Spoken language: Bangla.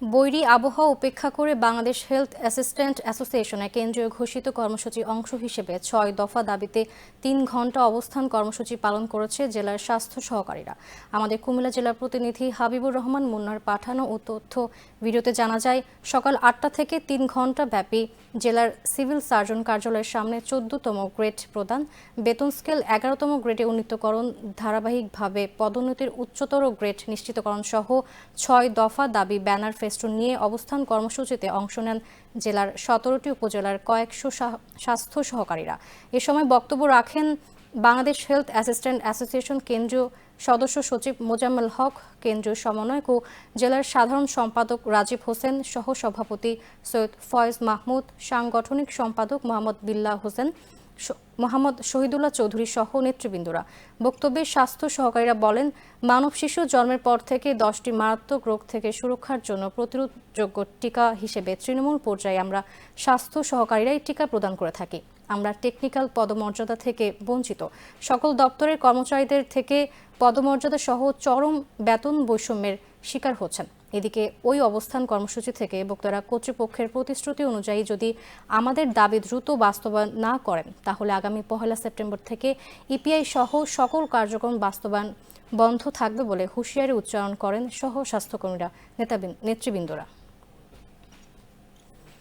বৈরী আবহাওয়া উপেক্ষা করে বাংলাদেশ হেলথ অ্যাসিস্ট্যান্ট অ্যাসোসিয়েশনের কেন্দ্রীয় ঘোষিত কর্মসূচি অংশ হিসেবে ছয় দফা দাবিতে তিন ঘণ্টা অবস্থান কর্মসূচি পালন করেছে জেলার স্বাস্থ্য সহকারীরা। আমাদের কুমিল্লা জেলার প্রতিনিধি হাবিবুর রহমান মুন্নার পাঠানো ও তথ্য ভিডিওতে জানা যায়, সকাল আটটা থেকে তিন ঘণ্টা ব্যাপী জেলার সিভিল সার্জন কার্যালয়ের সামনে চোদ্দতম গ্রেড প্রদান, বেতন স্কেল এগারোতম গ্রেডে উন্নীতকরণ, ধারাবাহিকভাবে পদোন্নতির উচ্চতর গ্রেড নিশ্চিতকরণ সহ ছয় দফা দাবি ব্যানার ফেস্টুন নিয়ে অবস্থান কর্মসূচিতে অংশ নেন জেলার সতেরোটি উপজেলার কয়েকশো স্বাস্থ্য সহকারীরা। এ সময় বক্তব্য রাখেন বাংলাদেশ হেলথ অ্যাসিস্ট্যান্ট অ্যাসোসিয়েশন কেন্দ্রীয় সদস্য সচিব মোজাম্মেল হক, কেন্দ্রীয় সমন্বয়ক ও জেলার সাধারণ সম্পাদক রাজীব হোসেন সহ সভাপতি সৈয়দ ফয়েজ মাহমুদ, সাংগঠনিক সম্পাদক মোহাম্মদ বিল্লাহ হোসেন মোহাম্মদ শহীদুল্লাহ চৌধুরী সহ নেতৃবৃন্দরা বক্তব্যে স্বাস্থ্য সহকারীরা বলেন, মানব শিশু জন্মের পর থেকে দশটি মারাত্মক রোগ থেকে সুরক্ষার জন্য প্রতিরোধযোগ্য টিকা হিসেবে তৃণমূল পর্যায়ে আমরা স্বাস্থ্য সহকারীরাই টিকা প্রদান করে থাকি। আমরা টেকনিক্যাল পদমর্যাদা থেকে বঞ্চিত। সকল দপ্তরের কর্মচারীদের থেকে পদমর্যাদা সহ চরম বেতন বৈষম্যের শিকার হচ্ছেন। এদিকে ওই অবস্থান কর্মসূচি থেকে বক্তারা কর্তৃপক্ষের প্রতিশ্রুতি অনুযায়ী যদি আমাদের দাবি দ্রুত বাস্তবায়ন না করেন, তাহলে আগামী পহেলা সেপ্টেম্বর থেকে ইপিআই সহ সকল কার্যক্রম বাস্তবায়ন বন্ধ থাকবে বলে হুঁশিয়ারি উচ্চারণ করেন সহ স্বাস্থ্যকর্মীরা নেতাবিন- নেতৃবৃন্দরা।